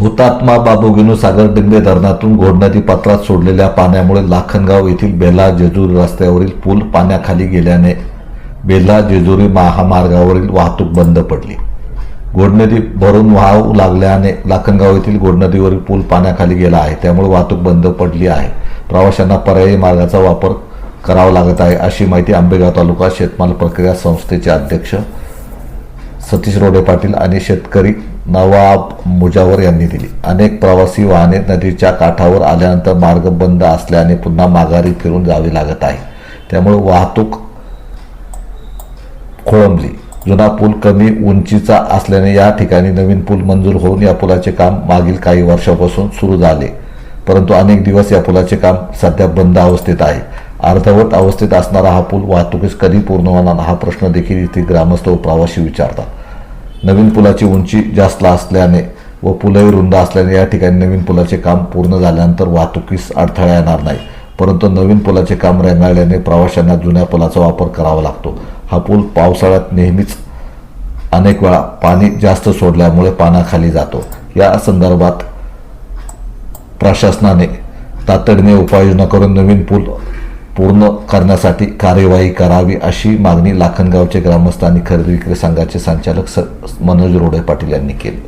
हुतात्मा बाबूगिनू सागर डिंबे धरणातून घोडनदी पात्रात सोडलेल्या पाण्यामुळे लाखनगाव येथील बेला जेजुरी रस्त्यावरील पूल पाण्याखाली गेल्याने बेला जेजुरी महामार्गावरील वाहतूक बंद पडली. घोडनदी भरून वाहू लागल्याने लाखनगाव येथील घोडनदीवरील पूल पाण्याखाली गेला आहे त्यामुळे वाहतूक बंद पडली आहे. प्रवाशांना पर्यायी मार्गाचा वापर करावा लागत आहे अशी माहिती आंबेगाव तालुका शेतमाल प्रक्रिया संस्थेचे अध्यक्ष सतीश रोडे पाटील आणि शेतकरी नवाब मुजावर यांनी दिली. अनेक प्रवासी वाहने नदीच्या काठावर आल्यानंतर मार्ग बंद असल्याने पुन्हा माघारी फिरून जावे लागत आहे. त्यामुळे वाहतूक खोळंबली. जुना पूल कमी उंचीचा असल्याने या ठिकाणी नवीन पूल मंजूर होऊन या पुलाचे काम मागील काही वर्षापासून सुरू झाले. परंतु अनेक दिवस या पुलाचे काम सध्या बंद अवस्थेत आहे. अर्धवट अवस्थेत असणारा हा पूल वाहतुकीस कधी पूर्ण होणार हा प्रश्न देखील इथे ग्रामस्थ व प्रवासी विचारतात. नवीन पुलाची उंची जास्त असल्याने व पुलही रुंद असल्याने या ठिकाणी नवीन पुलाचे काम पूर्ण झाल्यानंतर वाहतुकीस अडथळा येणार नाही. परंतु नवीन पुलाचे काम रेंगाळल्याने प्रवाशांना जुन्या पुलाचा वापर करावा लागतो. हा पूल पावसाळ्यात नेहमीच अनेक वेळा पाणी जास्त सोडल्यामुळे पाण्याखाली जातो. या संदर्भात प्रशासनाने तातडीने उपाययोजना करून नवीन पूल पूर्ण करण्यासाठी कार्यवाही करावी अशी मागणी लाखनगावचे ग्रामस्थ आणि खरेदी विक्री संघाचे संचालक स मनोज रोडे पाटील यांनी केली.